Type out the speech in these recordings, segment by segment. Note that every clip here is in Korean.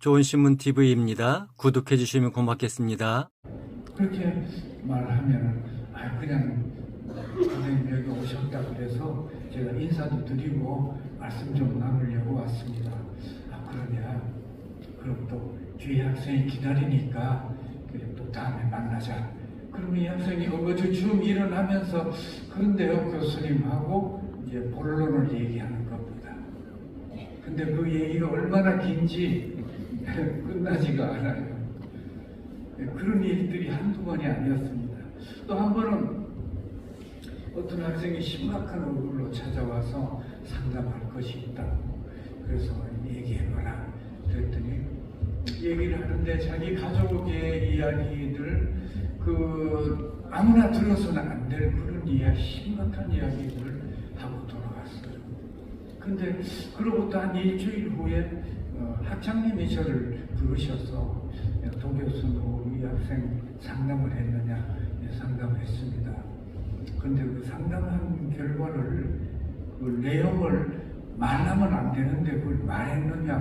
좋은 신문 TV입니다. 구독해 주시면 고맙겠습니다. 그렇게 말하면 아 그냥 선생님 여기 오셨다 그래서 제가 인사도 드리고 말씀 좀 나누려고 왔습니다. 아 그러냐? 그럼 또 뒤에 학생이 기다리니까 그래 또 다음에 만나자. 그러면 이 학생이 어거주춤 일어나면서 그런데요 교수님 하고 이제 본론을 얘기하는 겁니다. 근데 그 얘기가 얼마나 긴지 끝나지가 않아요. 네, 그런 일들이 한두 번이 아니었습니다. 또 한 번은 어떤 학생이 심각한 얼굴로 찾아와서 상담할 것이 있다고 그래서 얘기해봐라 그랬더니 얘기를 하는데 자기 가족의 이야기들 그 아무나 들어서는 안 될 그런 이야기 심각한 이야기를 하고 돌아갔어요. 근데 그로부터 한 일주일 후에 어, 학장님이 저를 부르셔서 도 교수는 우리 학생 상담을 했느냐 네, 상담했습니다. 근데 그 상담한 결과를 그 내용을 말하면 안 되는데 그걸 말했느냐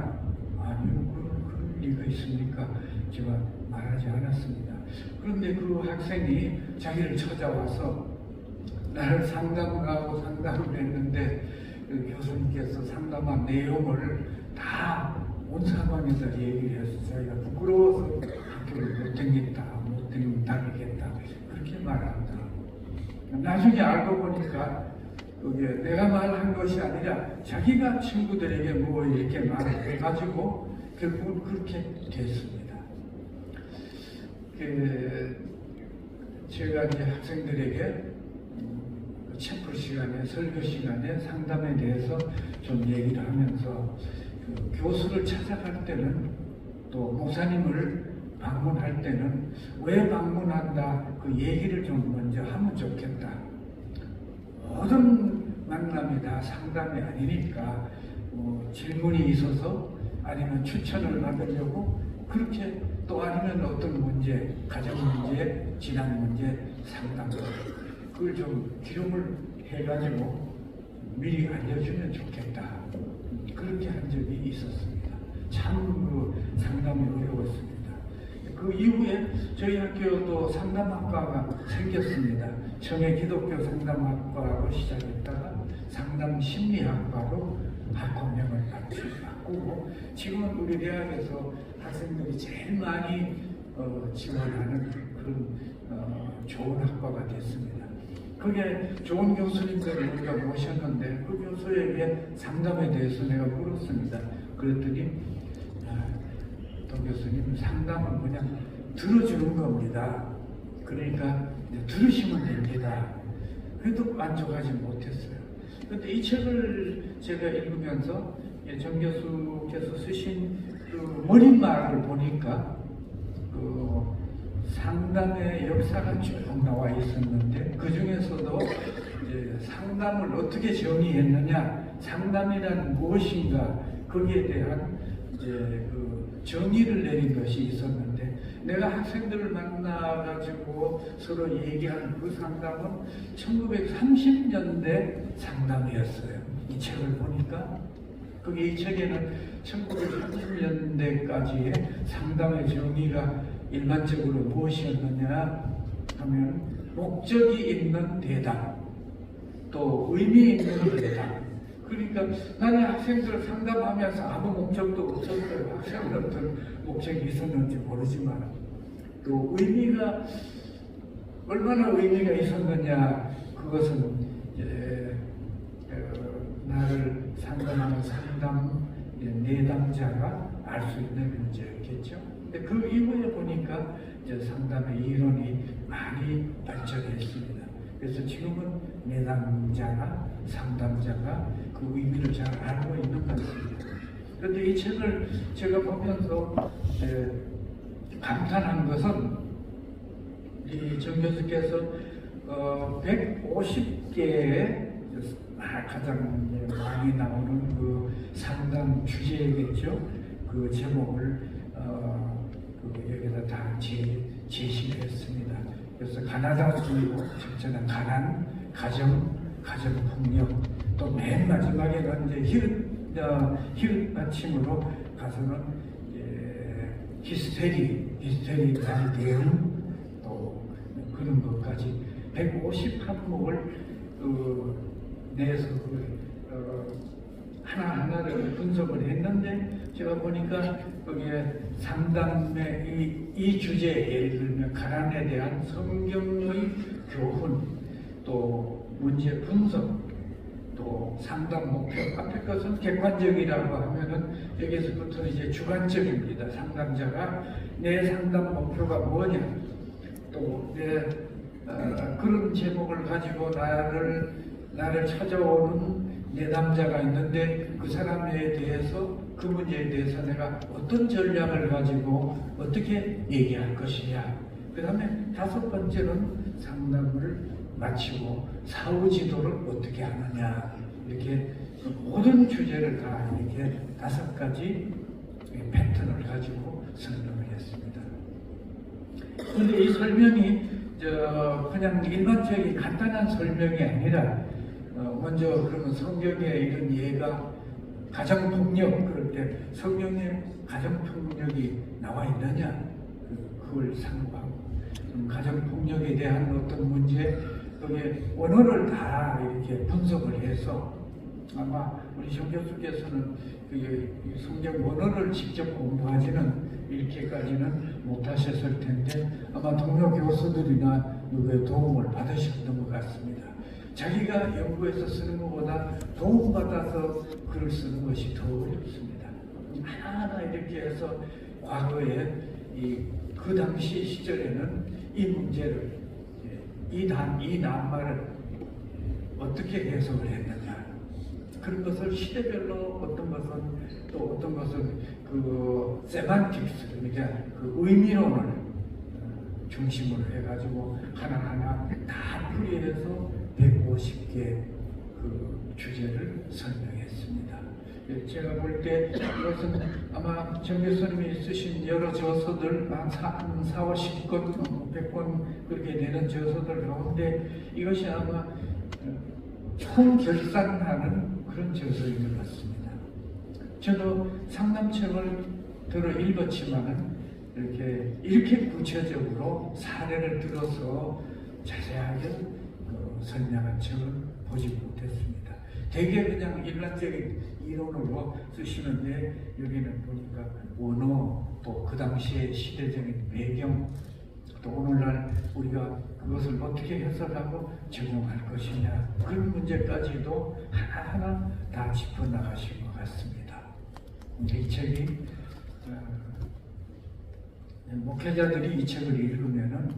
아니요 그럴, 리가 있습니까? 제가 말하지 않았습니다. 그런데 그 학생이 자기를 찾아와서 나를 상담하고 상담을 했는데 그 교수님께서 상담한 내용을 다 온 상황에서 얘기를 해서 자기가 부끄러워서 학교를 못 다니겠다, 못 다니겠다 그렇게 말한다. 나중에 알고 보니까 그게 내가 말한 것이 아니라 자기가 친구들에게 뭐 이렇게 말을 해가지고 결국은 그렇게 됐습니다. 그 제가 이제 학생들에게 음, 그 시간에 설교 시간에 상담에 대해서 좀 얘기를 하면서 그 교수를 찾아갈 때는 또 목사님을 방문할 때는 왜 방문한다 그 얘기를 좀 먼저 하면 좋겠다. 모든 만남이 다 상담이 아니니까 뭐 질문이 있어서 아니면 추천을 받으려고 그렇게 또 아니면 어떤 문제, 가정 문제, 지난 문제 상담 그걸 좀 기록을 해가지고 미리 알려주면 좋겠다. 그렇게 한 적이 있었습니다. 참그 상담이 어려웠습니다. 그 이후에 저희 학교도 상담학과가 생겼습니다. 청해 기독교 상담학과로 시작했다가 상담 심리학과로 학과명을 바꾸고 지금은 우리 대학에서 학생들이 제일 많이 어, 지원하는 그런 어, 좋은 학과가 됐습니다. 그게 좋은 교수님들을 우리가 모셨는데 그 교수에게 상담에 대해서 내가 물었습니다. 그랬더니 아, 동 교수님 상담은 그냥 들어주는 겁니다. 그러니까 들으시면 됩니다. 그래도 만족하지 못했어요. 그런데 이 책을 제가 읽으면서 예, 정 교수께서 쓰신 그 머릿말을 보니까 그 상담의 역사가 쭉 나와 있었는데 그 중에서도 이제 상담을 어떻게 정의했느냐, 상담이란 무엇인가 거기에 대한 이제 그 정의를 내린 것이 있었는데 내가 학생들을 만나가지고 서로 얘기하는 그 상담은 1930년대 상담이었어요. 이 책을 보니까 거기 이 책에는 1930년대까지의 상담의 정의가 일반적으로 무엇이었느냐 하면 목적이 있는 대답 또 의미 있는 대답 그러니까 나는 학생들을 상담하면서 아무 목적도 없었어요 학생들 어떤 목적이 있었는지 모르지만 또 의미가 얼마나 의미가 있었느냐 그것은 이제 어, 나를 상담하는 상담 내담자가 알 수 있는 문제였겠죠. 근데 그 이후에 보니까 이제 상담의 이론이 많이 발전했습니다. 그래서 지금은 내담자나 상담자가 그 의미를 잘 알고 있는 것 같습니다. 그런데 이 책을 제가 보면서 에, 감탄한 것은 이정 교수께서 어, 150개의 가장 많이 나오는 그 상담 주제겠죠. 그 제목을 어, 그 여기다 다 제, 제시를 했습니다. 그래서 가나다 주의고 첫째는 가난, 가정, 가정폭력, 또 맨 마지막에는 이제 히읗, 어, 히읗 받침으로 가서는 이제 히스테리, 히스테리까지 대응 또 그런 것까지 150항목을 어, 내서 그, 어, 하나하나를 분석을 했는데 제가 보니까 거기에 상담의 이, 이 주제 예를 들면 가난에 대한 성경의 교훈 또 문제 분석 또 상담 목표 앞에 것은 객관적이라고 하면은 여기서부터 이제 주관적입니다. 상담자가 내 상담 목표가 뭐냐 또내 어, 그런 제목을 가지고 나를 나를 찾아오는 내담자가 있는데 그 사람에 대해서 그 문제에 대해서 내가 어떤 전략을 가지고 어떻게 얘기할 것이냐. 그 다음에 다섯 번째는 상담을 마치고 사후 지도를 어떻게 하느냐. 이렇게 그 모든 주제를 다 이렇게 다섯 가지 패턴을 가지고 설명을 했습니다. 그런데 이 설명이 저 그냥 일반적인 간단한 설명이 아니라 어, 먼저 그러면 성경에 이런 예가 가정 폭력 그럴 때 성경에 가정 폭력이 나와 있느냐 그- 그걸 상고하고 좀 가정 폭력에 대한 어떤 문제 거기에 원어를 다 이렇게 분석을 해서 아마 우리 이 성경 원어를 직접 공부하지는 이렇게까지는 못하셨을 텐데 아마 동료 교수들이나 누구의 도움을 받으셨던 것 같습니다. 자기가 연구해서 쓰는 것보다 도움받아서 글을 쓰는 것이 더 어렵습니다. 하나하나 이렇게 해서 과거에 이, 그 당시 시절에는 이 문제를 예, 이 단, 이 낱말을 어떻게 해석을 했느냐 그런 것을 시대별로 어떤 것은 또 어떤 것은 그 세만틱스 그러니까 그 의미론을 어, 중심으로 해가지고 하나하나 다 풀이해서 150개 그 주제를 설명했습니다. 예, 제가 볼 때 이것은 아마 정 교수님이 쓰신 여러 저서들 한 4, 4 50권, 100권 그렇게 되는 저서들 가운데 이것이 아마 총결산하는 그런 저서인 것 같습니다. 저도 상담책을 들어 읽었지만은 이렇게 이렇게 구체적으로 사례를 들어서 자세하게 어, 설명한 책은 보지 못했습니다. 되게 그냥 일반적인 이론으로 쓰시는데 여기는 보니까 원어 또 그 당시의 시대적인 배경 또 오늘날 우리가 그것을 어떻게 해석하고 적용할 것이냐 그런 문제까지도 하나하나 다 짚어나가신 것 같습니다. 이 책이 어, 목회자들이 이 책을 읽으면은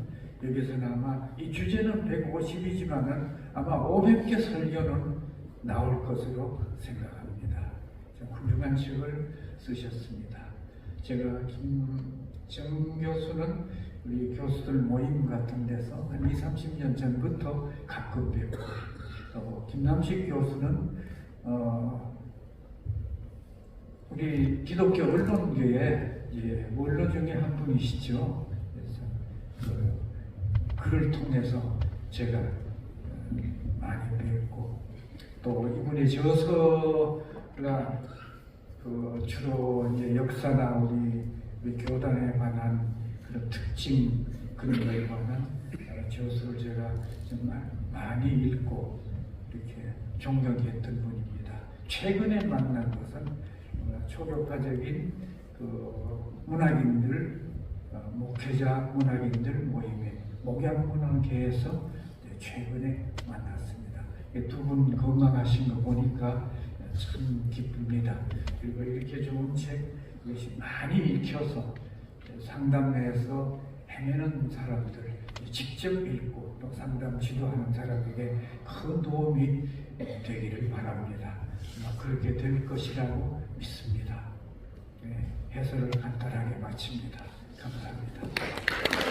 여기서는 아마 이 주제는 150이지만은 아마 500개 설교는 나올 것으로 생각합니다. 참 훌륭한 책을 쓰셨습니다. 제가 김정 교수는 우리 교수들 모임 같은 데서 한 2, 30년 전부터 가끔 뵙고 또 김남식 교수는 어, 우리 기독교 언론계에 이제 원로 중에 한 분이시죠. 그 글을 통해서 제가 어, 많이 배웠고 또 이분의 저서가 그 주로 이제 역사나 우리, 교단에 관한 그런 특징 그런 거에 관한 어, 저서를 제가 정말 많이 읽고 이렇게 존경했던 분입니다. 최근에 만난 것은 어, 초교파적인 그 문학인들, 어, 목회자 문학인들 모임에 목양문화계에서 최근에 만났습니다. 두 분 건강하신 거 보니까 참 기쁩니다. 그리고 이렇게 좋은 책 이것이 많이 읽혀서 상담회에서 헤매는 사람들 직접 읽고 또 상담 지도하는 사람에게 큰 도움이 되기를 바랍니다. 그렇게 될 것이라고 믿습니다. 네, 해설을 간단하게 마칩니다. 감사합니다.